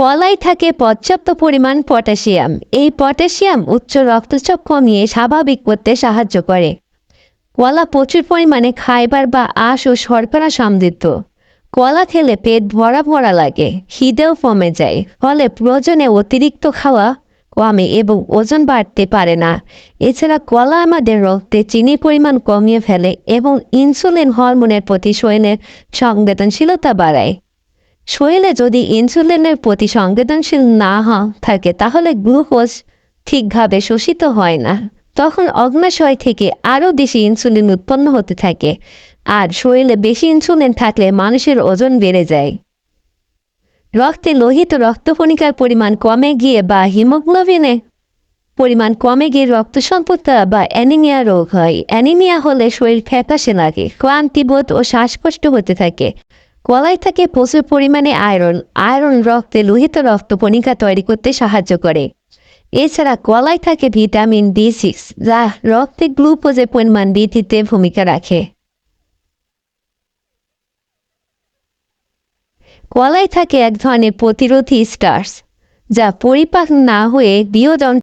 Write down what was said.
কলায় থাকে পর্যাপ্ত পরিমাণ পটাশিয়াম। এই পটাশিয়াম উচ্চ রক্তচাপ কমিয়ে স্বাভাবিক করতে সাহায্য করে। কলা প্রচুর পরিমাণে খাইবার বা আঁশ ও শর্করা সমৃদ্ধ। কলা খেলে পেট ভরা ভরা লাগে, খিদেও কমে যায়, ফলে প্রয়োজনে অতিরিক্ত খাওয়া কমে এবং ওজন বাড়তে পারে না। এছাড়া কলা আমাদের রক্তে চিনির পরিমাণ কমিয়ে ফেলে এবং ইনসুলিন হরমোনের প্রতি শরীরের সংবেদনশীলতা বাড়ায়। শরীরে যদি ইনসুলিনের প্রতি সংবেদনশীল না হ- থাকে, তাহলে গ্লুকোজ ঠিকভাবে শোষিত হয় না। তখন অগ্নাশয় থেকে আরও বেশি ইনসুলিন উৎপন্ন হতে থাকে আর শরীরে বেশি ইনসুলিন থাকলে মানুষের ওজন বেড়ে যায়। রক্তে লোহিত রক্তকণিকার পরিমাণ কমে গিয়ে বা হিমোগ্লোবিনে পরিমাণ কমে গিয়ে রক্ত সম্পদটা বা অ্যানিমিয়া রোগ হয়। অ্যানিমিয়া হলে শরীর ফ্যাকাশে লাগে, ক্লান্তিবোধ ও শ্বাসকষ্ট হতে থাকে। কলাই থাকে প্রচুর পরিমাণে আয়রন। আয়রন রক্তে, লোহিত রক্তকণিকা তৈরি করতে সাহায্য করে। এছাড়া কলায় থাকে ভিটামিন বি সিক্স, যা রক্তে গ্লুকোজের পরিমাণ বৃদ্ধিতে ভূমিকা রাখে। কলায় থাকে এক ধরনের প্রতিরোধী স্টার্স যা পরিপাক না হয়ে বিয়োজন